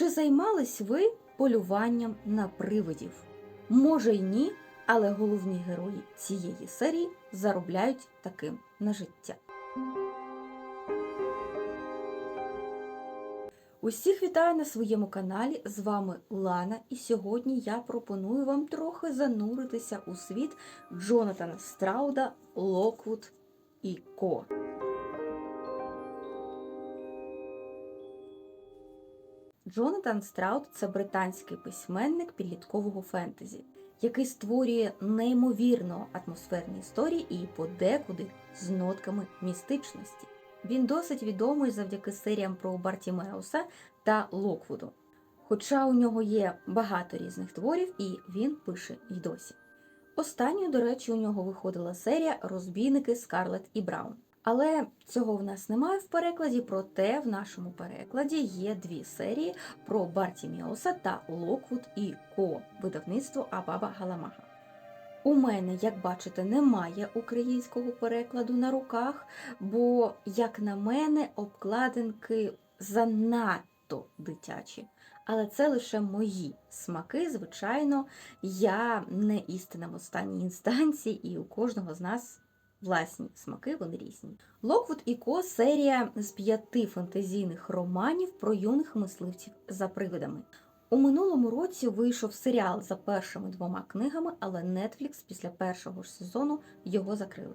Чи займались ви полюванням на привидів? Може й ні, але головні герої цієї серії заробляють таким на життя. Усіх вітаю на своєму каналі. З вами Лана, і сьогодні я пропоную вам трохи зануритися у світ Джонатана Страуда, Локвуд і Ко. Джонатан Страуд це британський письменник підліткового фентезі, який створює неймовірно атмосферні історії і подекуди з нотками містичності. Він досить відомий завдяки серіям про Бартімеуса та Локвуду. Хоча у нього є багато різних творів, і він пише й досі. Останньою, до речі, у нього виходила серія Розбійники Скарлет і Браун. Але цього в нас немає в перекладі, проте в нашому перекладі є дві серії про Бартіміоса та Локвуд і Ко, видавництво Абаба Галамага. У мене, як бачите, немає українського перекладу на руках, бо, як на мене, обкладинки занадто дитячі. Але це лише мої смаки. Звичайно, я не істина в останній інстанції, і у кожного з нас власні смаки, вони різні. Локвуд і Ко серія з п'яти фантазійних романів про юних мисливців за привидами. У минулому році вийшов серіал за першими двома книгами, але Netflix після першого ж сезону його закрили.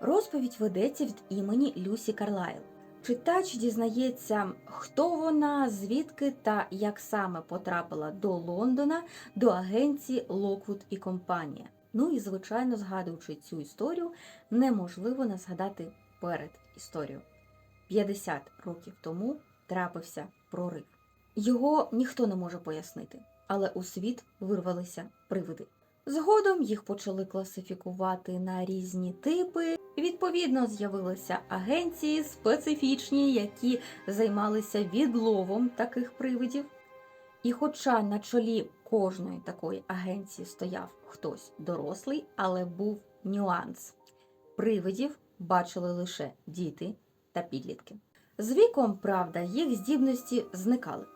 Розповідь ведеться від імені Люсі Карлайл. Читач дізнається, хто вона, звідки та як саме потрапила до Лондона, до агенції Локвуд і компанія. Ну і, звичайно, згадуючи цю історію, неможливо не згадати перед історією. 50 років тому трапився прорив. Його ніхто не може пояснити, але у світ вирвалися привиди. Згодом їх почали класифікувати на різні типи. Відповідно, з'явилися агенції специфічні, які займалися відловом таких привидів. І хоча на чолі кожної такої агенції стояв хтось дорослий, але був нюанс. Привидів бачили лише діти та підлітки. З віком, правда, їх здібності зникали.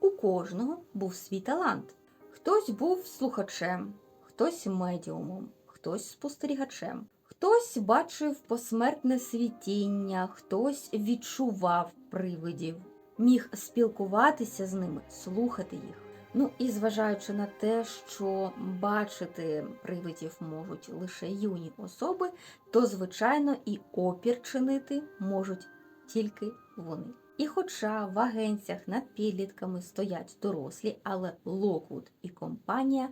У кожного був свій талант. Хтось був слухачем, хтось медіумом, хтось спостерігачем, хтось бачив посмертне світіння, хтось відчував привидів, міг спілкуватися з ними, слухати їх. Ну і зважаючи на те, що бачити привидів можуть лише юні особи, то звичайно і опір чинити можуть тільки вони. І хоча в агенціях над підлітками стоять дорослі, але Локвуд і компанія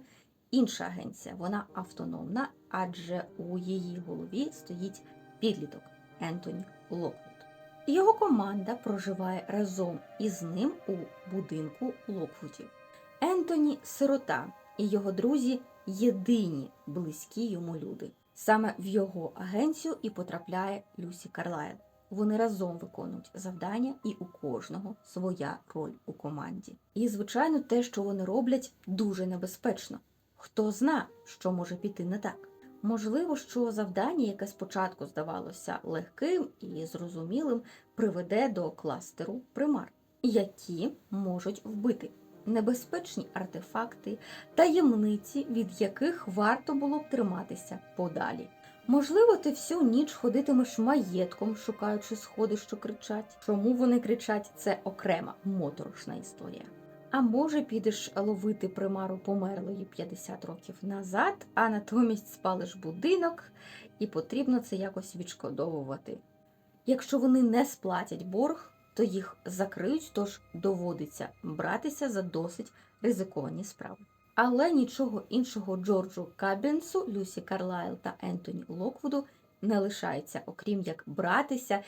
інша агенція, вона автономна, адже у її голові стоїть підліток Ентоні Локвуд. Його команда проживає разом із ним у будинку Локвудів. Ентоні сирота і його друзі єдині близькі йому люди. Саме в його агенцію і потрапляє Люсі Карлайл. Вони разом виконують завдання, і у кожного своя роль у команді. І, звичайно, те, що вони роблять, дуже небезпечно. Хто зна, що може піти не так. Можливо, що завдання, яке спочатку здавалося легким і зрозумілим, приведе до кластеру примар, які можуть вбити небезпечні артефакти, таємниці, від яких варто було б триматися подалі. Можливо, ти всю ніч ходитимеш маєтком, шукаючи сходи, що кричать. Чому вони кричать, це окрема моторошна історія. А може, підеш ловити примару померлої 50 років назад, а натомість спалиш будинок, і потрібно це якось відшкодовувати. Якщо вони не сплатять борг, то їх закриють, тож доводиться братися за досить ризиковані справи. Але нічого іншого Джорджу Кабінсу, Люсі Карлайл та Ентоні Локвуду не лишається, окрім як братися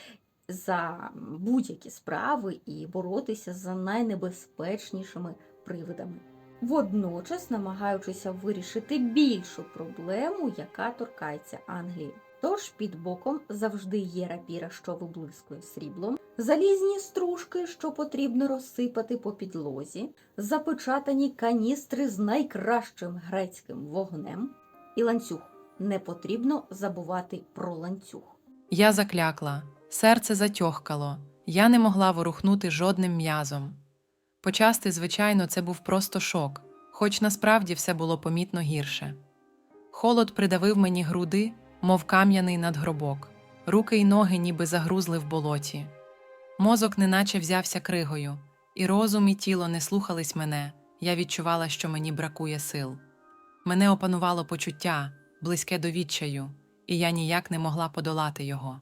за будь-які справи і боротися за найнебезпечнішими привидами. Водночас намагаючися вирішити більшу проблему, яка торкається Англії. Тож під боком завжди є рапіра, що виблискує сріблом, залізні стружки, що потрібно розсипати по підлозі, запечатані каністри з найкращим грецьким вогнем, і ланцюг. Не потрібно забувати про ланцюг. Я заклякла. Серце затьохкало, я не могла ворухнути жодним м'язом. Почасти, звичайно, це був просто шок, хоч насправді все було помітно гірше. Холод придавив мені груди, мов кам'яний надгробок, руки й ноги ніби загрузли в болоті. Мозок неначе взявся кригою, і розум і тіло не слухались мене, я відчувала, що мені бракує сил. Мене опанувало почуття, близьке до відчаю, і я ніяк не могла подолати його.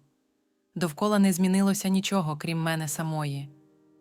Довкола не змінилося нічого, крім мене самої.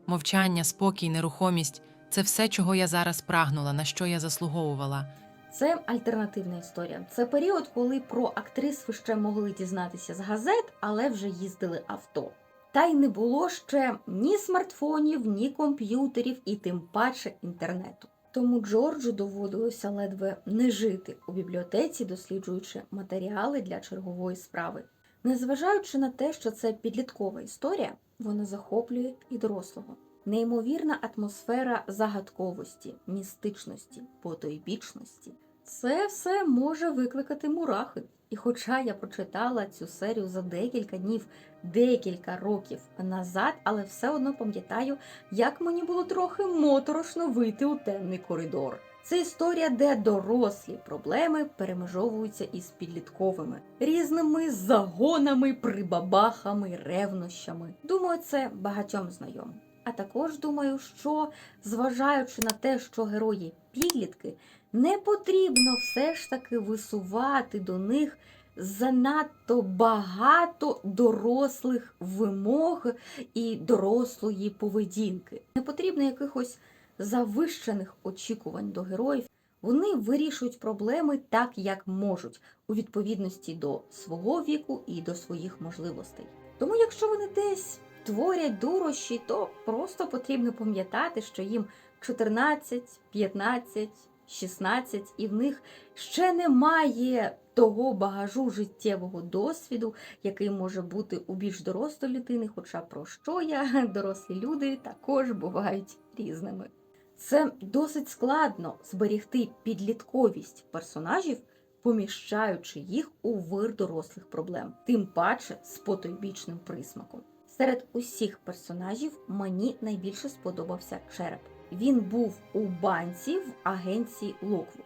Мовчання, спокій, нерухомість це все, чого я зараз прагнула, на що я заслуговувала. Це альтернативна історія. Це період, коли про актрис ще могли дізнатися з газет, але вже їздили авто. Та й не було ще ні смартфонів, ні комп'ютерів, і тим паче інтернету. Тому Джорджу доводилося ледве не жити у бібліотеці, досліджуючи матеріали для чергової справи. Незважаючи на те, що це підліткова історія, вона захоплює і дорослого. Неймовірна атмосфера загадковості, містичності, потойбічності. Це все може викликати мурахи. І хоча я прочитала цю серію за декілька днів, декілька років назад, але все одно пам'ятаю, як мені було трохи моторошно вийти у темний коридор. Це історія, де дорослі проблеми перемежовуються із підлітковими, різними загонами, прибабахами, ревнощами. Думаю, це багатьом знайомо. А також думаю, що зважаючи на те, що герої підлітки, не потрібно все ж таки висувати до них занадто багато дорослих вимог і дорослої поведінки. Не потрібно якихось завищених очікувань до героїв. Вони вирішують проблеми так, як можуть, у відповідності до свого віку і до своїх можливостей. Тому, якщо вони десь творять дурощі, то просто потрібно пам'ятати, що їм 14, 15, 16, і в них ще немає того багажу життєвого досвіду, який може бути у більш дорослої людини. Хоча про що я, дорослі люди також бувають різними. Це досить складно зберігти підлітковість персонажів, поміщаючи їх у вир дорослих проблем, тим паче з потойбічним присмаком. Серед усіх персонажів мені найбільше сподобався череп. Він був у банці в агенції Локвуд.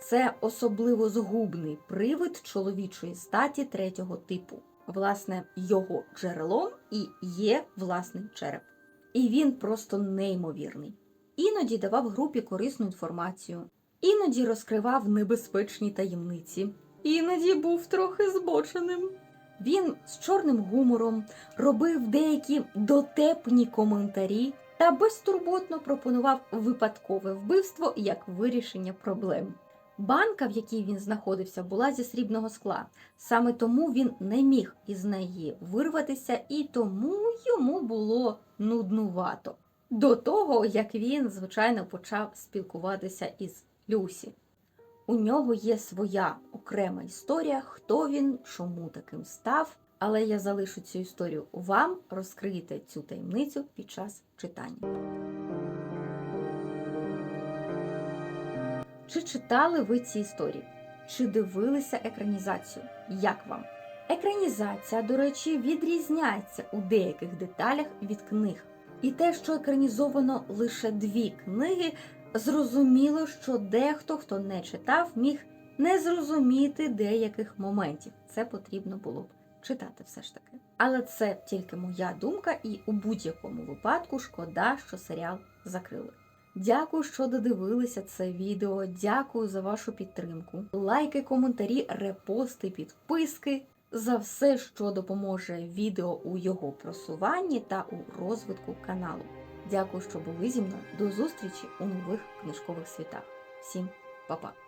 Це особливо згубний привид чоловічої статі третього типу. Власне, його джерелом і є власний череп. І він просто неймовірний. Іноді давав групі корисну інформацію, іноді розкривав небезпечні таємниці, іноді був трохи збоченим. Він з чорним гумором робив деякі дотепні коментарі та безтурботно пропонував випадкове вбивство як вирішення проблем. Банка, в якій він знаходився, була зі срібного скла. Саме тому він не міг із неї вирватися, і тому йому було нуднувато. До того, як він, звичайно, почав спілкуватися із Люсі. У нього є своя окрема історія, хто він, чому таким став. Але я залишу цю історію вам, розкриєте цю таємницю під час читання. Чи читали ви ці історії? Чи дивилися екранізацію? Як вам? Екранізація, до речі, відрізняється у деяких деталях від книг. І те, що екранізовано лише дві книги, зрозуміло, що дехто, хто не читав, міг не зрозуміти деяких моментів. Це потрібно було б читати все ж таки. Але це тільки моя думка, і у будь-якому випадку шкода, що серіал закрили. Дякую, що додивилися це відео. Дякую за вашу підтримку. Лайки, коментарі, репости, підписки за все, що допоможе відео у його просуванні та у розвитку каналу. Дякую, що були зі мною. До зустрічі у нових книжкових світах. Всім па-па!